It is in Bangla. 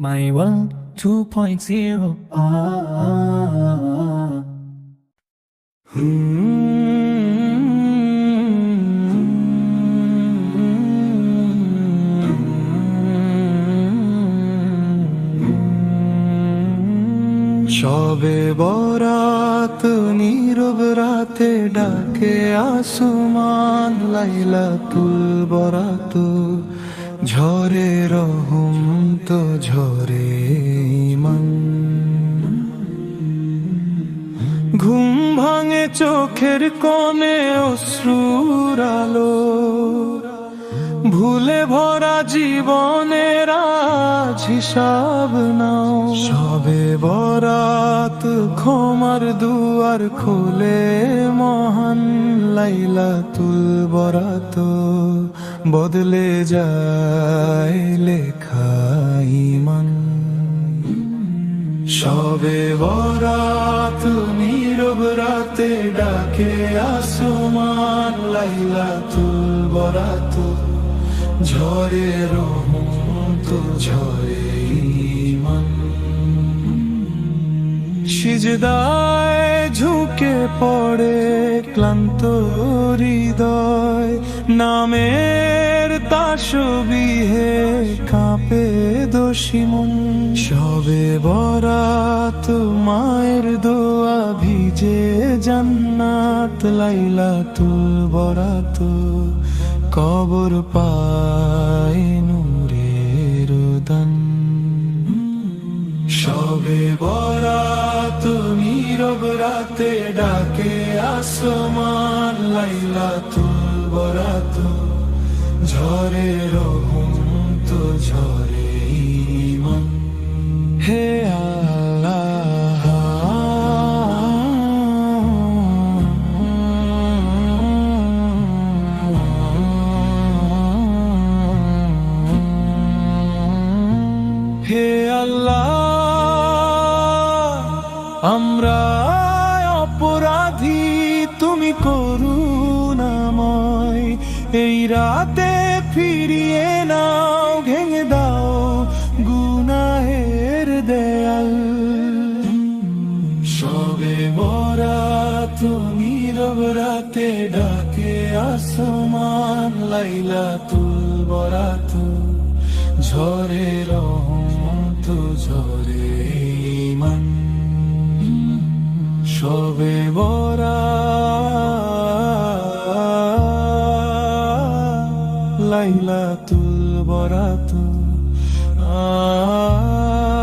My world 2.0 ah. সবে বরাত নীরব রাতে ডাকে আসমান লাইলা তুল বরাত ঝরে রহম তো ঝরে মন। ঘুম ভাঙে চোখের কোণে অশ্রুর আলো। ভুলে ভরা জীবনের আজ হিসাব নাও। সবে বরাত ক্ষমার দুয়ার খোলে মহান লাইলা তুল বরাত। বদলে যায় লেখা ইমান সবে বরাত নীরব রাতে ডাকে আসমান লাইলা তুল বরাত। ঝরে রহমত ঝরে ইমান সিজদায় ঝুঁকে পড়ে ক্লান্ত হৃদয়, নামের তাসবিহে কাঁপে দোষী মন। সবে বরাত মায়ের দোয়া ভিজে জান্নাত লাইলা তুল বরাত। কবর পায় নূরের দান। সবে বরাত নীরব রাতে ডাকে আসমান লাইলা তুল বরাত। ঝরে রহম তো ঝরে আমরা অপরাধী, তুমি করুণাময়। এই রাতে ফিরিয়ে নাও, ভেঙে দাও গুনাহের দেয়াল। সবে মরা তুমি রব রাতে ডাকে, আসমান লাইলা তুল বরাত। ঝরে রহমত ঝরে শবে বরা লাইলা তুল বরাত। আ